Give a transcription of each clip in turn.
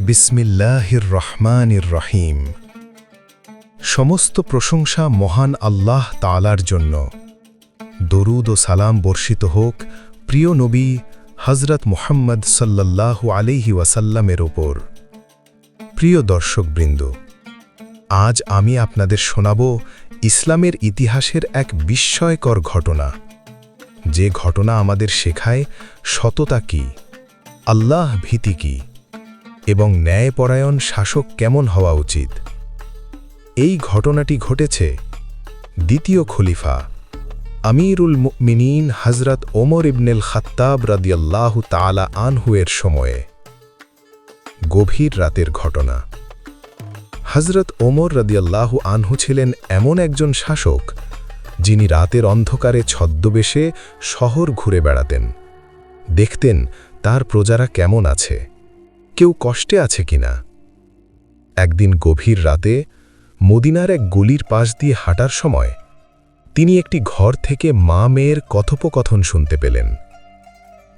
বিসমিল্লাহির রহমানির রহিম। সমস্ত প্রশংসা মহান আল্লাহ তালার জন্য। দরুদ ও সালাম বর্ষিত হোক প্রিয় নবী হজরত মোহাম্মদ সাল্লাল্লাহু আলিহি ওয়াসাল্লামের ওপর। প্রিয় দর্শকবৃন্দ, আজ আমি আপনাদের শোনাব ইসলামের ইতিহাসের এক বিস্ময়কর ঘটনা। যে ঘটনা আমাদের শেখায় সততা কি, আল্লাহ ভীতি কি এবং ন্যায়পরায়ণ শাসক কেমন হওয়া উচিত? এই ঘটনাটি ঘটেছে দ্বিতীয় খলিফা আমিরুল মিনীন হজরত ওমর ইবনেল খাত্তাব রাদিয়াল্লাহু তালা আনহুয়ের সময়ে। গভীর রাতের ঘটনা। হজরত ওমর রাদিয়াল্লাহু আনহু ছিলেন এমন একজন শাসক যিনি রাতের অন্ধকারে ছদ্মবেশে শহর ঘুরে বেড়াতেন। দেখতেন তার প্রজারা কেমন আছে। কেউ কষ্টে আছে কিনা? একদিন গভীর রাতে মদিনার এক গলির পাশ দিয়ে হাঁটার সময় তিনি একটি ঘর থেকে মা মেয়ের কথোপকথন শুনতে পেলেন।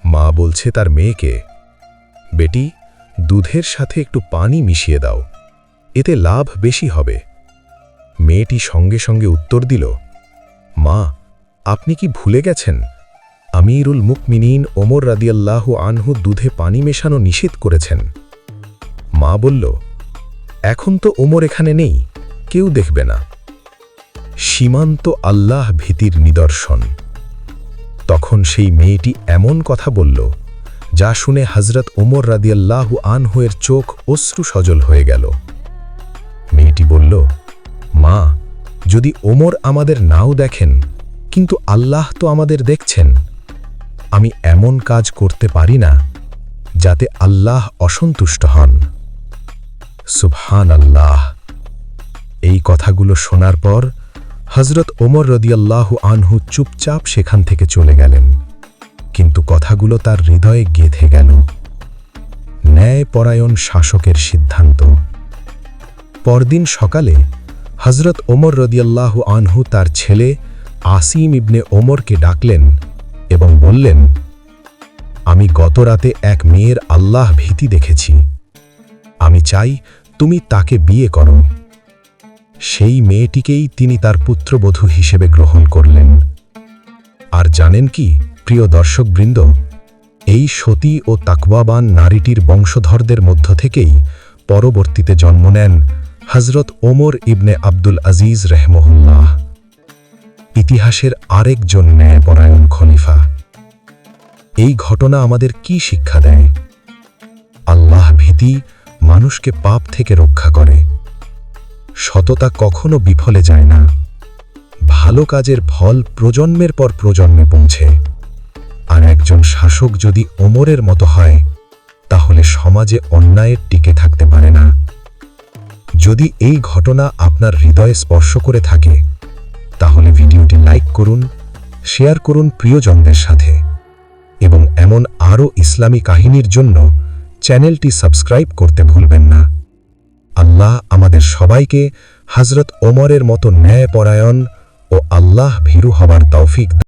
মা বলছে তার মেয়েকে, বেটি, দুধের সাথে একটু পানি মিশিয়ে দাও, এতে লাভ বেশি হবে। মেয়েটি সঙ্গে সঙ্গে উত্তর দিল, মা, আপনি কি ভুলে গেছেন? আমিরুল মুকমিনীন ওমর রাদিয়াল্লাহু আনহু দুধে পানি মেশানো নিষেধ করেছেন। মা বলল, এখন তো ওমর এখানে নেই, কেউ দেখবে না। সীমান্ত আল্লাহ ভীতির নিদর্শন। তখন সেই মেয়েটি এমন কথা বলল, যা শুনে হজরত ওমর রাদিয়াল্লাহু আনহুয়ের চোখ অশ্রু সজল হয়ে গেল। মেয়েটি বলল, মা, যদি ওমর আমাদের নাও দেখেন, কিন্তু আল্লাহ তো আমাদের দেখছেন আমি এমন কাজ করতে পারি না যাতে আল্লাহ অসন্তুষ্ট হন। সুবহান আল্লাহ এই কথাগুলো শোনার পর হজরত ওমর রদিয়াল্লাহু আনহু চুপচাপ সেখান থেকে চলে গেলেন। কিন্তু কথাগুলো তার হৃদয়ে গেঁথে গেল। ন্যায়পরায়ণ শাসকের সিদ্ধান্ত। পরদিন সকালে হজরত ওমর রদিয়াল্লাহু আনহু তার ছেলে আসিম ইবনে ওমরকে ডাকলেন এবং বললেন, আমি গত রাতে এক মেয়ের আল্লাহ ভীতি দেখেছি। আমি চাই তুমি তাকে বিয়ে করো। সেই মেয়েটিকেই তিনি তার পুত্রবধূ হিসেবে গ্রহণ করলেন। আর জানেন কি, প্রিয় দর্শকবৃন্দ, এই সতী ও তাকওয়াবান নারীটির বংশধরদের মধ্য থেকেই পরবর্তীতে জন্ম নেন হজরত ওমর ইবনে আব্দুল আজিজ রেহমহুল্লাহ। ইতিহাসের আরেকজন ন্যায়পরায়ণ খলিফা। এই ঘটনা আমাদের কি শিক্ষা দেয়? আল্লাহ ভীতি মানুষকে পাপ থেকে রক্ষা করে। সততা কখনো বিফলে যায় না। ভালো কাজের ফল প্রজন্মের পর প্রজন্মে পৌঁছে। আর একজন শাসক যদি ওমরের মতো হয়, তাহলে সমাজে অন্যায়ের টিকে থাকতে পারে না। যদি এই ঘটনা আপনার হৃদয়ে স্পর্শ করে থাকে তাহলে ভিডিওটি লাইক করুন, শেয়ার করুন প্রিয়জনদের সাথে। এবং এমন আরও ইসলামী কাহিনীর জন্য চ্যানেলটি সাবস্ক্রাইব করতে ভুলবেন না। আল্লাহ আমাদের সবাইকে হজরত ওমরের মতো ন্যায়পরায়ণ ও আল্লাহ ভীরু হবার তৌফিক